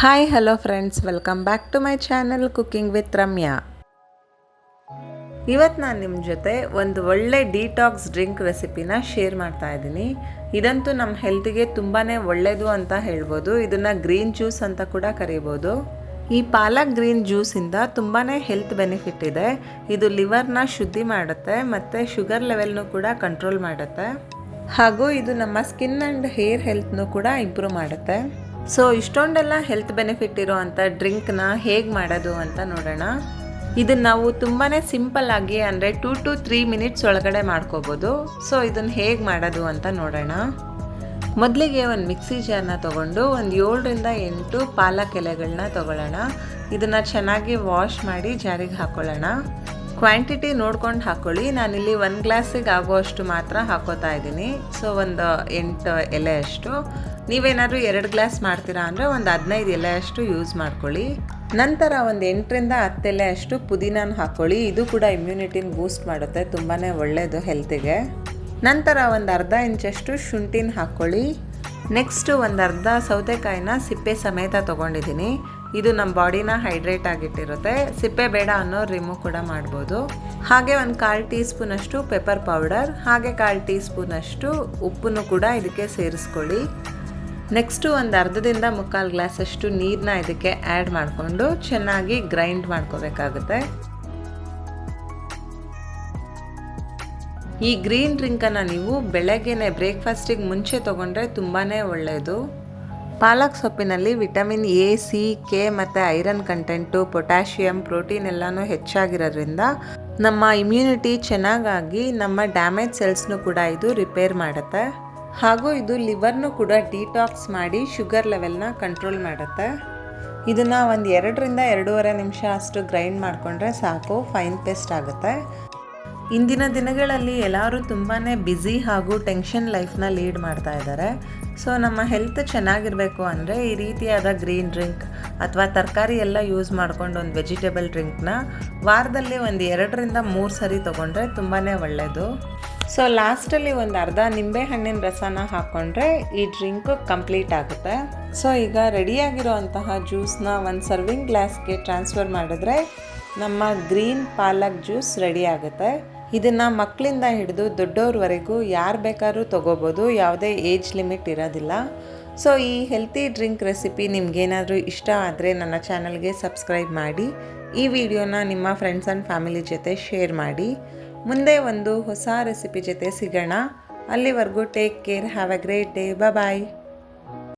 Hi hello friends welcome back to my channel cooking with Ramya ಇವತ್ತು ನಾನು ನಿಮ್ಮ ಜೊತೆ ಒಂದು ಒಳ್ಳೆ ಡಿಟಾಕ್ಸ್ ಡ್ರಿಂಕ್ ರೆಸಿಪಿನ ಶೇರ್ ಮಾಡ್ತಾ ಇದ್ದೀನಿ. ಇದಂತೂ ನಮ್ಮ ಹೆಲ್ತಿಗೆ ತುಂಬಾ ಒಳ್ಳೆಯದು ಅಂತ ಹೇಳ್ಬೋದು. ಇದನ್ನು ಗ್ರೀನ್ ಜ್ಯೂಸ್ ಅಂತ ಕೂಡ ಕರಿಬೋದು. ಈ ಪಾಲಕ್ ಗ್ರೀನ್ ಜ್ಯೂಸಿಂದ ತುಂಬಾ ಹೆಲ್ತ್ ಬೆನಿಫಿಟ್ ಇದೆ. ಇದು ಲಿವರ್ನ ಶುದ್ಧಿ ಮಾಡುತ್ತೆ, ಮತ್ತು ಶುಗರ್ ಲೆವೆಲ್ನು ಕೂಡ ಕಂಟ್ರೋಲ್ ಮಾಡುತ್ತೆ. ಹಾಗೂ ಇದು ನಮ್ಮ ಸ್ಕಿನ್ ಆ್ಯಂಡ್ ಹೇರ್ ಹೆಲ್ತ್ನು ಕೂಡ ಇಂಪ್ರೂವ್ ಮಾಡುತ್ತೆ. ಸೊ ಇಷ್ಟೊಂದೆಲ್ಲ ಹೆಲ್ತ್ ಬೆನಿಫಿಟ್ ಇರೋ ಅಂಥ ಡ್ರಿಂಕ್ನ ಹೇಗೆ ಮಾಡೋದು ಅಂತ ನೋಡೋಣ. ಇದನ್ನು ನಾವು ತುಂಬಾ ಸಿಂಪಲ್ ಆಗಿ ಅಂದರೆ ಟೂ ಟು ತ್ರೀ ಮಿನಿಟ್ಸ್ ಒಳಗಡೆ ಮಾಡ್ಕೋಬೋದು. ಸೊ ಇದನ್ನು ಹೇಗೆ ಮಾಡೋದು ಅಂತ ನೋಡೋಣ. ಮೊದಲಿಗೆ ಒಂದು ಮಿಕ್ಸಿ ಜಾರ್ನ ತೊಗೊಂಡು ಒಂದು ಏಳರಿಂದ ಎಂಟು ಪಾಲಕ್ ಎಲೆಗಳನ್ನ ತೊಗೊಳ್ಳೋಣ. ಇದನ್ನು ಚೆನ್ನಾಗಿ ವಾಶ್ ಮಾಡಿ ಜಾರಿಗೆ ಹಾಕ್ಕೊಳ್ಳೋಣ ಕ್ವಾಂಟಿಟಿ ನೋಡ್ಕೊಂಡು ಹಾಕ್ಕೊಳ್ಳಿ ನಾನಿಲ್ಲಿ ಒಂದು ಗ್ಲಾಸಿಗೆ ಆಗುವಷ್ಟು ಮಾತ್ರ ಹಾಕೋತಾ ಇದ್ದೀನಿ. ಸೊ ಒಂದು ಎಂಟು ಎಲೆ ಅಷ್ಟು. ನೀವೇನಾದರೂ ಎರಡು ಗ್ಲಾಸ್ ಮಾಡ್ತೀರಾ ಅಂದರೆ ಒಂದು ಹದಿನೈದು ಎಲೆ ಅಷ್ಟು ಯೂಸ್ ಮಾಡ್ಕೊಳ್ಳಿ. ನಂತರ ಒಂದು ಎಂಟರಿಂದ ಹತ್ತು ಎಲೆ ಅಷ್ಟು ಪುದೀನಾನ ಹಾಕ್ಕೊಳ್ಳಿ ಇದು ಕೂಡ ಇಮ್ಯುನಿಟಿನ ಬೂಸ್ಟ್ ಮಾಡುತ್ತೆ. ತುಂಬಾ ಒಳ್ಳೆಯದು ಹೆಲ್ತಿಗೆ ನಂತರ ಒಂದು ಅರ್ಧ ಇಂಚಷ್ಟು ಶುಂಠಿನ ಹಾಕ್ಕೊಳ್ಳಿ ನೆಕ್ಸ್ಟು ಒಂದು ಅರ್ಧ ಸೌತೆಕಾಯಿನ ಸಿಪ್ಪೆ ಸಮೇತ ತೊಗೊಂಡಿದ್ದೀನಿ. ಇದು ನಮ್ಮ ಬಾಡಿನ ಹೈಡ್ರೇಟ್ ಆಗಿಟ್ಟಿರುತ್ತೆ. ಸಿಪ್ಪೆ ಬೇಡ ಅನ್ನೋ ರಿಮೂವ್ ಕೂಡ ಮಾಡ್ಬೋದು. ಹಾಗೆ ಒಂದು ಕಾಲು ಟೀ ಸ್ಪೂನಷ್ಟು ಪೆಪ್ಪರ್ ಪೌಡರ್, ಹಾಗೆ ಕಾಲು ಟೀ ಸ್ಪೂನಷ್ಟು ಉಪ್ಪನ್ನು ಕೂಡ ಇದಕ್ಕೆ ಸೇರಿಸ್ಕೊಳ್ಳಿ. ನೆಕ್ಸ್ಟು ಒಂದು ಅರ್ಧದಿಂದ ಮುಕ್ಕಾಲು ಗ್ಲಾಸಷ್ಟು ನೀರನ್ನ ಇದಕ್ಕೆ ಆ್ಯಡ್ ಮಾಡಿಕೊಂಡು ಚೆನ್ನಾಗಿ ಗ್ರೈಂಡ್ ಮಾಡ್ಕೋಬೇಕಾಗುತ್ತೆ. ಈ ಗ್ರೀನ್ ಡ್ರಿಂಕನ್ನು ನೀವು ಬೆಳಗ್ಗೆನೆ ಬ್ರೇಕ್ಫಾಸ್ಟಿಗೆ ಮುಂಚೆ ತೊಗೊಂಡ್ರೆ ತುಂಬಾ ಒಳ್ಳೆಯದು ಪಾಲಕ್ ಸೊಪ್ಪಿನಲ್ಲಿ ವಿಟಮಿನ್ ಎ, ಸಿ, ಕೆ ಮತ್ತು ಐರನ್ ಕಂಟೆಂಟು, ಪೊಟ್ಯಾಷಿಯಂ, ಪ್ರೋಟೀನ್ ಎಲ್ಲನೂ ಹೆಚ್ಚಾಗಿರೋದ್ರಿಂದ ನಮ್ಮ ಇಮ್ಯುನಿಟಿ ಚೆನ್ನಾಗಾಗಿ ನಮ್ಮ ಡ್ಯಾಮೇಜ್ ಸೆಲ್ಸ್ನು ಕೂಡ ಇದು ರಿಪೇರ್ ಮಾಡುತ್ತೆ. ಹಾಗೂ ಇದು ಲಿವರ್ನು ಕೂಡ ಡಿಟಾಕ್ಸ್ ಮಾಡಿ ಶುಗರ್ ಲೆವೆಲ್ನ ಕಂಟ್ರೋಲ್ ಮಾಡುತ್ತೆ. ಇದನ್ನು ಒಂದು ಎರಡರಿಂದ ಎರಡೂವರೆ ನಿಮಿಷ ಅಷ್ಟು ಗ್ರೈಂಡ್ ಮಾಡಿಕೊಂಡ್ರೆ ಸಾಕು, ಫೈನ್ ಪೇಸ್ಟ್ ಆಗುತ್ತೆ. ಇಂದಿನ ದಿನಗಳಲ್ಲಿ ಎಲ್ಲರೂ ತುಂಬಾ ಬ್ಯುಸಿ ಹಾಗೂ ಟೆನ್ಷನ್ ಲೈಫ್ನ ಲೀಡ್ ಮಾಡ್ತಾ ಇದ್ದಾರೆ. ಸೊ ನಮ್ಮ ಹೆಲ್ತ್ ಚೆನ್ನಾಗಿರಬೇಕು ಅಂದರೆ ಈ ರೀತಿಯಾದ ಗ್ರೀನ್ ಡ್ರಿಂಕ್ ಅಥವಾ ತರಕಾರಿ ಎಲ್ಲ ಯೂಸ್ ಮಾಡ್ಕೊಂಡು ಒಂದು ವೆಜಿಟೇಬಲ್ ಡ್ರಿಂಕ್ನ ವಾರದಲ್ಲಿ ಒಂದು ಎರಡರಿಂದ ಮೂರು ಸರಿ ತೊಗೊಂಡ್ರೆ ತುಂಬಾ ಒಳ್ಳೆಯದು ಸೊ ಲಾಸ್ಟಲ್ಲಿ ಒಂದು ಅರ್ಧ ನಿಂಬೆ ಹಣ್ಣಿನ ರಸನ ಹಾಕ್ಕೊಂಡ್ರೆ ಈ ಡ್ರಿಂಕ್ ಕಂಪ್ಲೀಟ್ ಆಗುತ್ತೆ. ಸೊ ಈಗ ರೆಡಿಯಾಗಿರೋ ಅಂತಹ ಜ್ಯೂಸ್ನ ಒಂದು ಸರ್ವಿಂಗ್ ಗ್ಲಾಸ್ಗೆ ಟ್ರಾನ್ಸ್ಫರ್ ಮಾಡಿದ್ರೆ ನಮ್ಮ ಗ್ರೀನ್ ಪಾಲಕ್ ಜ್ಯೂಸ್ ರೆಡಿ ಆಗುತ್ತೆ. ಇದನ್ನು ಮಕ್ಕಳಿಂದ ಹಿಡಿದು ದೊಡ್ಡವ್ರವರೆಗೂ ಯಾರು ಬೇಕಾದ್ರೂ ತೊಗೋಬೋದು, ಯಾವುದೇ ಏಜ್ ಲಿಮಿಟ್ ಇರೋದಿಲ್ಲ. ಸೊ ಈ ಹೆಲ್ತಿ ಡ್ರಿಂಕ್ ರೆಸಿಪಿ ನಿಮಗೇನಾದರೂ ಇಷ್ಟ ಆದರೆ ನನ್ನ ಚಾನಲ್ಗೆ ಸಬ್ಸ್ಕ್ರೈಬ್ ಮಾಡಿ, ಈ ವಿಡಿಯೋನ ನಿಮ್ಮ ಫ್ರೆಂಡ್ಸ್ ಆ್ಯಂಡ್ ಫ್ಯಾಮಿಲಿ ಜೊತೆ ಶೇರ್ ಮಾಡಿ. ಮುಂದೆ ಒಂದು ಹೊಸ ರೆಸಿಪಿ ಜೊತೆ ಸಿಗೋಣ. ಅಲ್ಲಿವರೆಗೂ take care have a great day bye